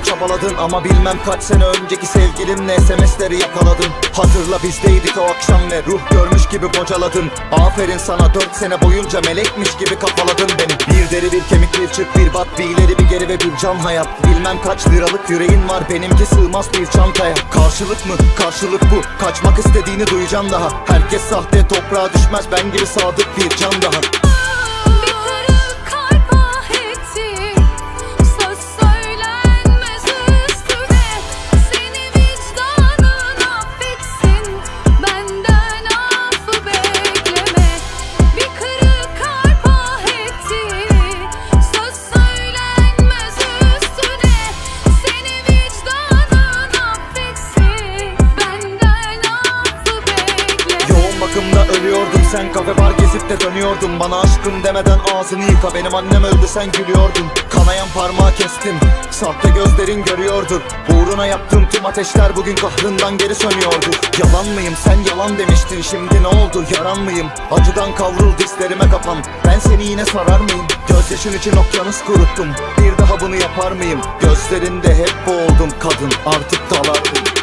unutmaya çabaladın. Ama bilmem kaç sene önceki sevgilimle SMS'leri yakaladın. Hatırla bizdeydik o akşam ve ruh görmüş gibi bocaladın. Aferin sana dört sene boyunca melekmiş gibi kafaladın beni. Bir deri bir kemik bir çıt bir bat bir ileri bir geri ve bir can hayat. Bilmem kaç liralık yüreğin var benimki sığmaz bir çantaya. Karşılık mı? Karşılık bu. Kaçmak istediğini duyacağım daha. Herkes sahte toprağa düşmez ben gibi sadık bir can daha sen kafe bar gezip de dönüyordun. Bana aşkım demeden ağzını yıka. Benim annem öldü sen gülüyordun. Kanayan parmağı kestim. Sahte gözlerin görüyordur. Uğruna yaptığım tüm ateşler bugün kahrından geri sönüyordu. Yalan mıyım? Sen yalan demiştin. Şimdi ne oldu? Yaran mıyım? Acıdan kavrul dizlerime kapan. Ben seni yine sarar mıyım? Gözyaşın için okyanus kuruttum. Bir daha bunu yapar mıyım? Gözlerinde hep boğuldum. Kadın artık dalardım